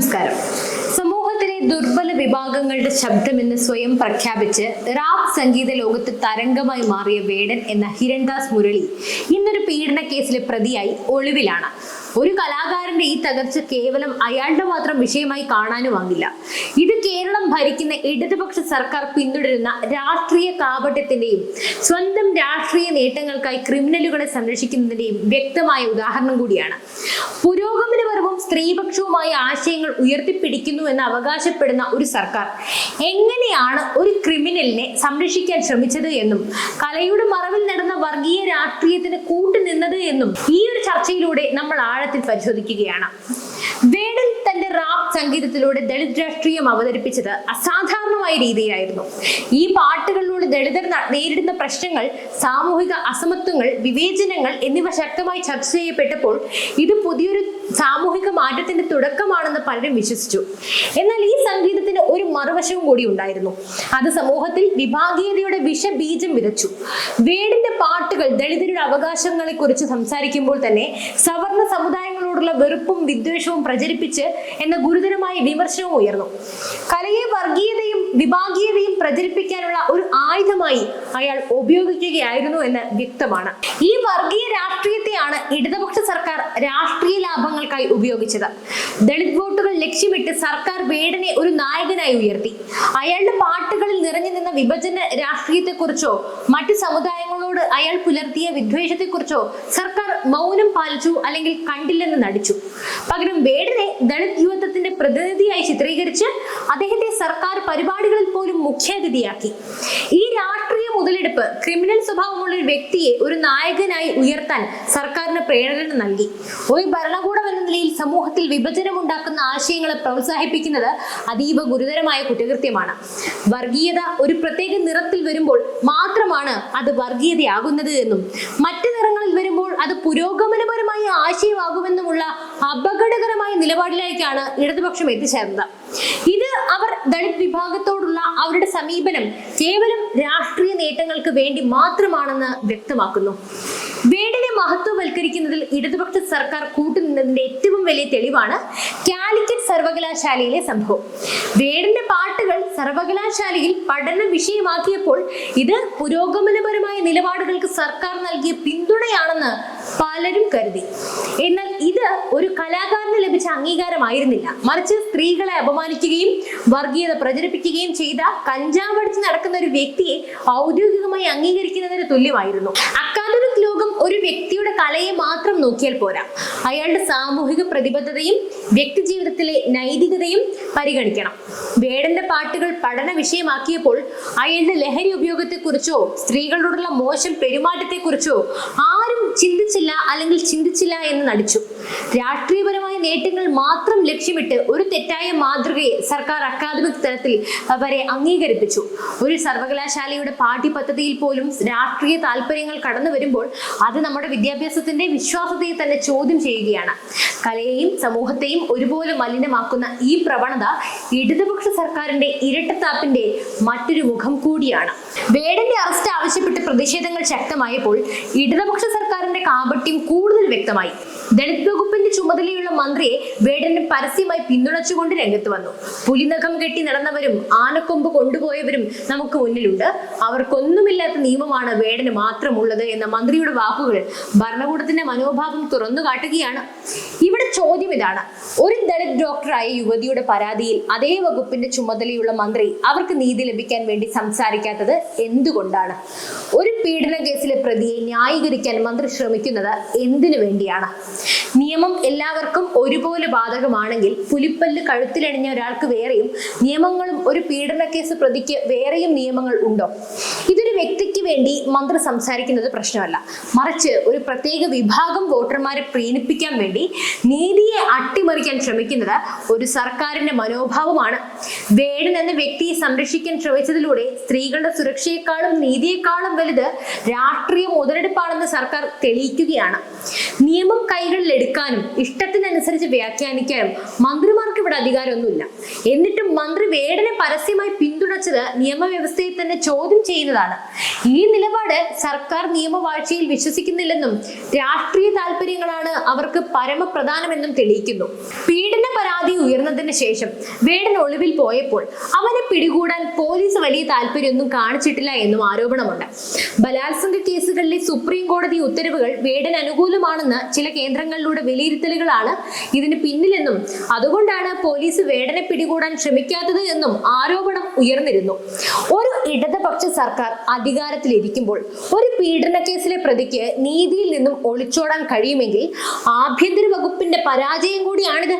നമസ്കാരം. സമൂഹത്തിലെ ദുർബല വിഭാഗങ്ങളുടെ ശബ്ദമെന്ന് സ്വയം പ്രഖ്യാപിച്ച് റാപ്പ് സംഗീത ലോകത്ത് തരംഗമായി മാറിയ വേടൻ എന്ന ഹിരൺദാസ് മുരളി ഇന്നൊരു പീഡന കേസിലെ പ്രതിയായി ഒളിവിലാണ്. ഒരു കലാകാരന്റെ ഈ തകർച്ച കേവലം അയാളുടെ മാത്രം വിഷയമായി കാണാനുമാകില്ല ഇത് കേരളം ഭരിക്കുന്ന ഇടതുപക്ഷ സർക്കാർ പിന്തുടരുന്ന രാഷ്ട്രീയ കാപട്യത്തിന്റെയും സ്വന്തം രാഷ്ട്രീയ നേട്ടങ്ങൾക്കായി ക്രിമിനലുകളെ സംരക്ഷിക്കുന്നതിന്റെയും വ്യക്തമായ ഉദാഹരണം കൂടിയാണ്. പുരോഗമനപരവും സ്ത്രീപക്ഷവുമായ ആശയങ്ങൾ ഉയർത്തിപ്പിടിക്കുന്നു എന്ന് അവകാശപ്പെടുന്ന ഒരു സർക്കാർ എങ്ങനെയാണ് ഒരു ക്രിമിനലിനെ സംരക്ഷിക്കാൻ ശ്രമിച്ചത് എന്നും കലയുടെ മറവിൽ നടന്ന വർഗീയ രാഷ്ട്രീയത്തിന് കൂട്ടുനിന്നത് എന്നും ഈ ഒരു ചർച്ചയിലൂടെ നമ്മൾ ആഴത്തിൽ പരിശോധിക്കുകയാണ്. വേടൻ തന്റെ റാപ്പ് സംഗീതത്തിലൂടെ ദളിത് രാഷ്ട്രീയം അവതരിപ്പിച്ചത് അസാധാരണമായ രീതിയിലായിരുന്നു ഈ പാട്ടുകളിലൂടെ ദളിതർ നേരിടുന്ന പ്രശ്നങ്ങൾ സാമൂഹിക അസമത്വങ്ങൾ വിവേചനങ്ങൾ എന്നിവ ശക്തമായി ചർച്ച ചെയ്യപ്പെട്ടപ്പോൾ ഇത് പുതിയൊരു സാമൂഹിക മാറ്റത്തിന്റെ തുടക്കമാണെന്ന് പലരും വിശ്വസിച്ചു. എന്നാൽ ഈ സംഗീതത്തിന് ഒരു മറുവശവും കൂടി ഉണ്ടായിരുന്നു. അത് സമൂഹത്തിൽ വിഭാഗീയതയുടെ വിഷബീജം വിതച്ചു. വേടിന്റെ പാട്ടുകൾ ദളിതരുടെ അവകാശങ്ങളെ കുറിച്ച് സംസാരിക്കുമ്പോൾ തന്നെ സവർണ സമുദായങ്ങളോടുള്ള വെറുപ്പും വിദ്വേഷവും പ്രചരിപ്പിച്ച് എന്ന ഗുരുതരമായ വിമർശനവും ഉയർന്നു. കലയെ വർഗീയതയും വിഭാഗീയതയും പ്രചരിപ്പിക്കാനുള്ള ഒരു ആയുധമായി അയാൾ ഉപയോഗിക്കുകയായിരുന്നു എന്ന് വ്യക്തമാണ്. ഈ വർഗീയ രാഷ്ട്രീയത്തെയാണ് ഇടതുപക്ഷ സർക്കാർ രാഷ്ട്രീയ ലാഭങ്ങൾക്കായി ഉപയോഗിച്ചത്. ദളിത് വോട്ടുകൾ ലക്ഷ്യമിട്ട് സർക്കാർ വേടനെ ഒരു നായകനായി ഉയർത്തി. അയാളുടെ പാട്ടുകളിൽ നിറഞ്ഞു നിന്ന വിഭജന രാഷ്ട്രീയത്തെക്കുറിച്ചോ മറ്റ് സമുദായങ്ങളോട് അയാൾ പുലർത്തിയ വിദ്വേഷത്തെക്കുറിച്ചോ സർക്കാർ മൗനം പാലിച്ചു അല്ലെങ്കിൽ കണ്ടില്ലെന്ന് നടിച്ചു. പകരം വേടനെ ദളിത് യുവത്വത്തിന്റെ പ്രതിനിധിയായി ചിത്രീകരിച്ച് അദ്ദേഹത്തെ സർക്കാർ പരിപാടികളിൽ പോലും മുഖ്യാതിഥിയാക്കി. ഈ രാഷ്ട്രീയ മുതലെടുപ്പ് ക്രിമിനൽ സ്വഭാവമുള്ള ഒരു വ്യക്തിയെ ഒരു നായകനായി ഉയർത്താൻ സർക്കാരിന് പ്രേരണ നൽകി. ഒരു ഭരണകൂടം എന്ന നിലയിൽ സമൂഹത്തിൽ വിഭജനം ഉണ്ടാക്കുന്ന ആശയങ്ങളെ പ്രോത്സാഹിപ്പിക്കുന്നത് അതീവ ഗുരുതരമായ കുറ്റകൃത്യമാണ്. വർഗീയത ഒരു പ്രത്യേക നിറത്തിൽ വരുമ്പോൾ മാത്രമാണ് അത് വർഗീയതയാകുന്നത് എന്നും മറ്റു നിറങ്ങളിൽ വരുമ്പോൾ അത് പുരോഗമനപരമായ ആശയമാകുമെന്നുമുള്ള അപകടകരമായ നിലപാടിലേക്കാണ് ഇടതുപക്ഷം എത്തിച്ചേർന്നത്. ഇത് അവർ ദളിത് വിഭാഗത്തോടുള്ള അവരുടെ സമീപനം കേവലം രാഷ്ട്രീയ നേട്ടങ്ങൾക്ക് വേണ്ടി മാത്രമാണെന്ന് വ്യക്തമാക്കുന്നു. മഹത്വവൽക്കരിക്കുന്നതിൽ ഇടതുപക്ഷ സർക്കാർ കൂട്ടുനിന്നതിന്റെ ഏറ്റവും വലിയ തെളിവാണ് കാലിക്കറ്റ് സർവകലാശാലയിലെ സംഭവം. വേടന്റെ പാട്ടുകൾ സർവകലാശാലയിൽ പഠന വിഷയമാക്കിയപ്പോൾ ഇത് പുരോഗമനപരമായ നിലപാടുകൾക്ക് സർക്കാർ നൽകിയ പിന്തുണയാണെന്ന് പലരും കരുതി. എന്നാൽ ഇത് ഒരു കലാകാരന് ലഭിച്ച അംഗീകാരമായിരുന്നില്ല. മറിച്ച് സ്ത്രീകളെ അപമാനിക്കുകയും വർഗീയത പ്രചരിപ്പിക്കുകയും ചെയ്ത കഞ്ചാവടിച്ച് നടക്കുന്ന ഒരു വ്യക്തിയെ ഔദ്യോഗികമായി അംഗീകരിക്കുന്നതിന് തുല്യമായിരുന്നു. അക്കാദമിക് ലോകം ഒരു വ്യക്തിയുടെ കലയെ മാത്രം നോക്കിയാൽ പോരാ. അയാളുടെ സാമൂഹിക പ്രതിബദ്ധതയും വ്യക്തി ജീവിതത്തിലെ നൈതികതയും പരിഗണിക്കണം. വേടന്റെ പാട്ടുകൾ പഠന വിഷയമാക്കിയപ്പോൾ അയാളുടെ ലഹരി ഉപയോഗത്തെക്കുറിച്ചോ സ്ത്രീകളോടുള്ള മോശം പെരുമാറ്റത്തെക്കുറിച്ചോ ആരും ചിന്തിച്ചില്ല അല്ലെങ്കിൽ ചിന്തിച്ചില്ല എന്ന് നടിച്ചു. രാഷ്ട്രീയപരമായ നേട്ടങ്ങൾ മാത്രം ലക്ഷ്യമിട്ട് ഒരു തെറ്റായ മാതൃകയെ സർക്കാർ അക്കാദമിക് തലത്തിൽ വരെ അംഗീകരിപ്പിച്ചു. ഒരു സർവകലാശാലയുടെ പാഠ്യപദ്ധതിയിൽ പോലും രാഷ്ട്രീയ താല്പര്യങ്ങൾ കടന്നു വരുമ്പോൾ അത് നമ്മുടെ വിദ്യാഭ്യാസത്തിന്റെ വിശ്വാസതയെ തന്നെ ചോദ്യം ചെയ്യുകയാണ്. കലയെയും സമൂഹത്തെയും ഒരുപോലെ മലിനമാക്കുന്ന ഈ പ്രവണത ഇടതുപക്ഷ സർക്കാരിന്റെ ഇരട്ടത്താപ്പിന്റെ മറ്റൊരു മുഖം കൂടിയാണ്. വേടന്റെ അറസ്റ്റ് ആവശ്യപ്പെട്ട് പ്രതിഷേധങ്ങൾ ശക്തമായപ്പോൾ ഇടതുപക്ഷ സർക്കാരിന്റെ കാപട്യം കൂടുതൽ വ്യക്തമായി. ദളിത് വകുപ്പിന്റെ ചുമതലയുള്ള മന്ത്രിയെ വേടൻ പരസ്യമായി പിന്തുണച്ചുകൊണ്ട് രംഗത്ത് വന്നു. പുലിനഖം കെട്ടി നടന്നവരും ആനക്കൊമ്പ് കൊണ്ടുപോയവരും നമുക്ക് മുന്നിലുണ്ട്. അവർക്കൊന്നുമില്ലാത്ത നിയമമാണ് വേടന് മാത്രമുള്ളത് എന്ന മന്ത്രിയുടെ വാക്കുകൾ ഭരണകൂടത്തിന്റെ മനോഭാവം തുറന്നു കാട്ടുകയാണ്. ഇവിടെ ചോദ്യം ഇതാണ്. ഒരു ദളിത് ഡോക്ടറായ യുവതിയുടെ പരാതിയിൽ അതേ വകുപ്പിന്റെ ചുമതലയുള്ള മന്ത്രി അവർക്ക് നീതി ലഭിക്കാൻ വേണ്ടി സംസാരിക്കാത്തത് എന്തുകൊണ്ടാണ്? ഒരു പീഡന കേസിലെ പ്രതിയെ ന്യായീകരിക്കാൻ മന്ത്രി ശ്രമിക്കുന്നത് എന്തിനു വേണ്ടിയാണ്? നിയമം എല്ലാവർക്കും ഒരുപോലെ ബാധകമാണെങ്കിൽ പുലിപ്പല്ല് കഴുത്തിലണിഞ്ഞ ഒരാൾക്ക് വേറെയും നിയമങ്ങളും ഒരു പീഡന കേസ് പ്രതിക്ക് വേറെയും നിയമങ്ങൾ ഉണ്ടോ? ഇതൊരു വ്യക്തിക്ക് വേണ്ടി മന്ത്രി സംസാരിക്കുന്നത് പ്രശ്നമല്ല. മറിച്ച് ഒരു പ്രത്യേക വിഭാഗം വോട്ടർമാരെ പ്രീണിപ്പിക്കാൻ വേണ്ടി നീതിയെ അട്ടിമറിക്കാൻ ശ്രമിക്കുന്നത് ഒരു സർക്കാരിന്റെ മനോഭാവമാണ്. വേടൻ വ്യക്തിയെ സംരക്ഷിക്കാൻ ശ്രമിച്ചതിലൂടെ സ്ത്രീകളുടെ സുരക്ഷയെക്കാളും നീതിയെക്കാളും വലുത് രാഷ്ട്രീയ മുതലെടുപ്പാണെന്ന് സർക്കാർ തെളിയിക്കുകയാണ്. നിയമം കൈകളിൽ എടുക്കാനും ഇഷ്ടത്തിനനുസരിച്ച് വ്യാഖ്യാനിക്കാനും മന്ത്രിമാർക്ക് ഇവിടെ അധികാരമൊന്നുമില്ല. എന്നിട്ടും മന്ത്രി വേടനെ പരസ്യമായി പിന്തുണച്ചത് നിയമവ്യവസ്ഥയെ തന്നെ ചോദ്യം ചെയ്യുന്നതാണ് ഈ നിലപാട് സർക്കാർ നിയമവാഴ്ചയിൽ വിശ്വസിക്കുന്നില്ലെന്നും രാഷ്ട്രീയ താല്പര്യങ്ങളാണ് അവർക്ക് പരമപ്രധാനമെന്നും തെളിയിക്കുന്നു. പീഡന ഉയർന്നതിന് ശേഷം വേടൻ ഒളിവിൽ പോയപ്പോൾ അവനെ പിടികൂടാൻ പോലീസ് വലിയ താല്പര്യമൊന്നും കാണിച്ചിട്ടില്ല എന്നും ആരോപണമുണ്ട്. ബലാത്സംഗ കേസുകളിലെ സുപ്രീം കോടതി ഉത്തരവുകൾ വേടൻ അനുകൂലമാണെന്ന് ചില കേന്ദ്രങ്ങളിലൂടെ വിലയിരുത്തലുകളാണ് ഇതിന് പിന്നിലെന്നും അതുകൊണ്ടാണ് പോലീസ് വേടനെ പിടികൂടാൻ ശ്രമിക്കാത്തത് എന്നും ആരോപണം ഉയർന്നിരുന്നു. ഒരു ഇടതുപക്ഷ സർക്കാർ അധികാരത്തിലിരിക്കുമ്പോൾ ഒരു പീഡന കേസിലെ പ്രതിക്ക് നീതിയിൽ നിന്നും ഒളിച്ചോടാൻ കഴിയുമെങ്കിൽ ആഭ്യന്തര വകുപ്പിന്റെ പരാജയം കൂടിയാണിത്.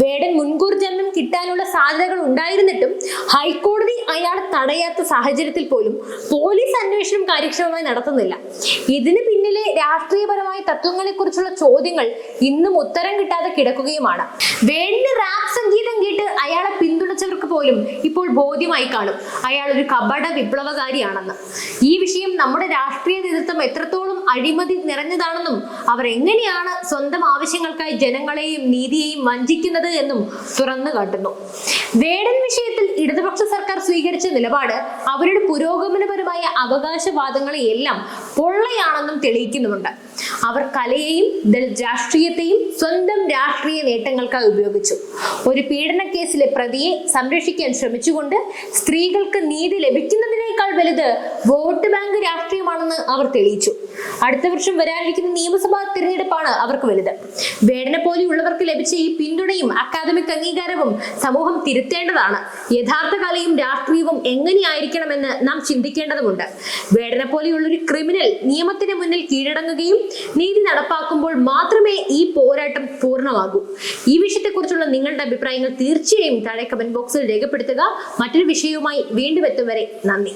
വേടൻ മുൻകൂർ ജാമ്യം കിട്ടാനുള്ള സാധ്യതകൾ ഉണ്ടായിരുന്നിട്ടും ഹൈക്കോടതി അയാൾ തടയാത്ത സാഹചര്യത്തിൽ പോലും പോലീസ് അന്വേഷണം കാര്യക്ഷമമായി നടത്തുന്നില്ല. ഇതിന് പിന്നിലെ രാഷ്ട്രീയപരമായ തത്വങ്ങളെക്കുറിച്ചുള്ള ചോദ്യങ്ങൾ ഇന്നും ഉത്തരം കിട്ടാതെ കിടക്കുകയുമാണ്. വേടന് റാപ്പ് സംഗീതം കേട്ട് അയാളെ പിന്തുണച്ചവർക്ക് പോലും ഇപ്പോൾ ബോധ്യമായി കാണും. അയാൾ ഒരു കപട വിപ്ലവകാരിയാണെന്ന്. ഈ വിഷയം നമ്മുടെ രാഷ്ട്രീയ നേതൃത്വം എത്രത്തോളം അഴിമതി നിറഞ്ഞതാണെന്നും അവർ എങ്ങനെയാണ് സ്വന്തം ആവശ്യങ്ങൾക്കായി ജനങ്ങളെയും നീതിയെയും വഞ്ചിക്കുന്നത് എന്നും തുറന്നു കാട്ടുന്നു. വേടൻ വിഷയത്തിൽ ഇടതുപക്ഷ സർക്കാർ സ്വീകരിച്ച നിലപാട് അവരുടെ പുരോഗമനപരമായ അവകാശവാദങ്ങളെയെല്ലാം പൊള്ളയാണെന്നും തെളിയിക്കുന്നുമുണ്ട്. അവർ കലയെയും രാഷ്ട്രീയത്തെയും സ്വന്തം രാഷ്ട്രീയ നേട്ടങ്ങൾക്കായി ഉപയോഗിച്ചു. ഒരു പീഡന കേസിലെ പ്രതിയെ സംരക്ഷിക്കാൻ ശ്രമിച്ചുകൊണ്ട് സ്ത്രീകൾക്ക് നീതി ലഭിക്കുന്നതിനേക്കാൾ വലുത് വോട്ട് ബാങ്ക് രാഷ്ട്രീയമാണെന്ന് അവർ തെളിയിച്ചു. അടുത്ത വർഷം വരാനിരിക്കുന്ന നിയമസഭാ തിരഞ്ഞെടുപ്പാണ് അവർക്ക് വലുത്. വേടനെ പോലെയുള്ളവർക്ക് ലഭിച്ച ഈ പിന്തുണയും അക്കാദമിക് അംഗീകാരവും സമൂഹം തിരുത്തേണ്ടതാണ്. യഥാർത്ഥ കലയും രാഷ്ട്രീയവും എങ്ങനെയായിരിക്കണമെന്ന് നാം ചിന്തിക്കേണ്ടതുണ്ട് വേടനെ പോലെയുള്ള ഒരു ക്രിമിനൽ നിയമത്തിന് മുന്നിൽ കീഴടങ്ങുകയും നീതി നടപ്പാക്കുമ്പോൾ മാത്രമേ ഈ പോരാട്ടം പൂർണമാകൂ. ഈ വിഷയത്തെക്കുറിച്ചുള്ള നിങ്ങളുടെ അഭിപ്രായങ്ങൾ തീർച്ചയായും താഴെ കമന്റ് ബോക്സിൽ രേഖപ്പെടുത്തുക. മറ്റൊരു വിഷയവുമായി വീണ്ടും എത്തും വരെ നന്ദി.